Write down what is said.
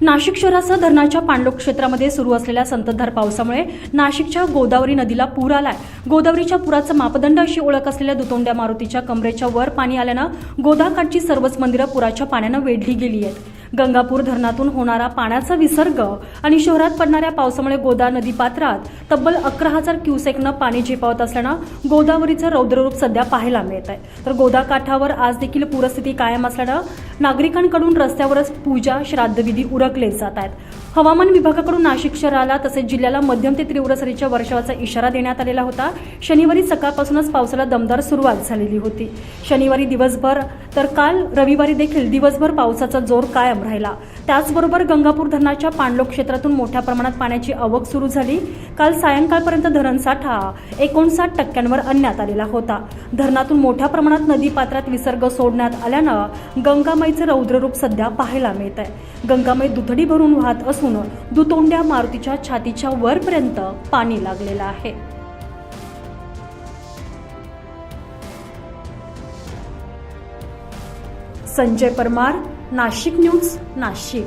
नाशिक शहरासह धरणाच्या पाणलोट क्षेत्रामध्ये सुरू असलेल्या संततधार पावसामुळे नाशिकच्या गोदावरी नदीला पूर आलाय. गोदावरीच्या पुराचं मापदंड अशी ओळख असलेल्या दुतोंड्या मारुतीच्या कमरेच्या वर पाणी आल्यानं गोदाकाठची सर्वच मंदिरं पुराच्या पाण्यानं वेढली गेली आहेत. गंगापूर धरणातून होणारा पाण्याचा विसर्ग आणि शहरात पडणाऱ्या पावसामुळे गोदा नदी पात्रात तब्बल अकरा हजार क्युसेकनं पाणी झेपावत असल्यानं गोदावरीचं रौद्ररूप सध्या पाहायला मिळत आहे तर गोदा काठावर आज देखील पूरस्थिती कायम असल्यानं नागरिकांकडून रस्त्यावरच पूजा श्राद्धविधी उरकले जात आहेत. हवामान विभागाकडून नाशिक शहराला तसेच जिल्ह्याला मध्यम ते तीव्र सरीच्या वर्षावाचा इशारा देण्यात आलेला होता. शनिवारी सकाळपासूनच पावसाला दमदार सुरुवात झालेली होती. शनिवारी दिवसभर तर काल रविवारी देखील दिवसभर पावसाचा जोर कायम राहिला. त्याचबरोबर गंगापूर धरणाच्या पाणलोट क्षेत्रातून मोठ्या प्रमाणात पाण्याची आवक सुरू झाली. काल सायंकाळपर्यंत धरणसाठा एकोणसाठ टक्क्यांवर आणण्यात आलेला होता. धरणातून मोठ्या प्रमाणात नदी पात्रात विसर्ग सोडण्यात आल्यानं गंगामाईचं रौद्ररूप सध्या पाहायला मिळत आहे. गंगामाई दुथडी भरून वाहत असून दुतोंड्या मारुतीच्या छातीच्या वरपर्यंत पाणी लागलेलं आहे. संजय परमार नाशिक न्यूज नाशिक.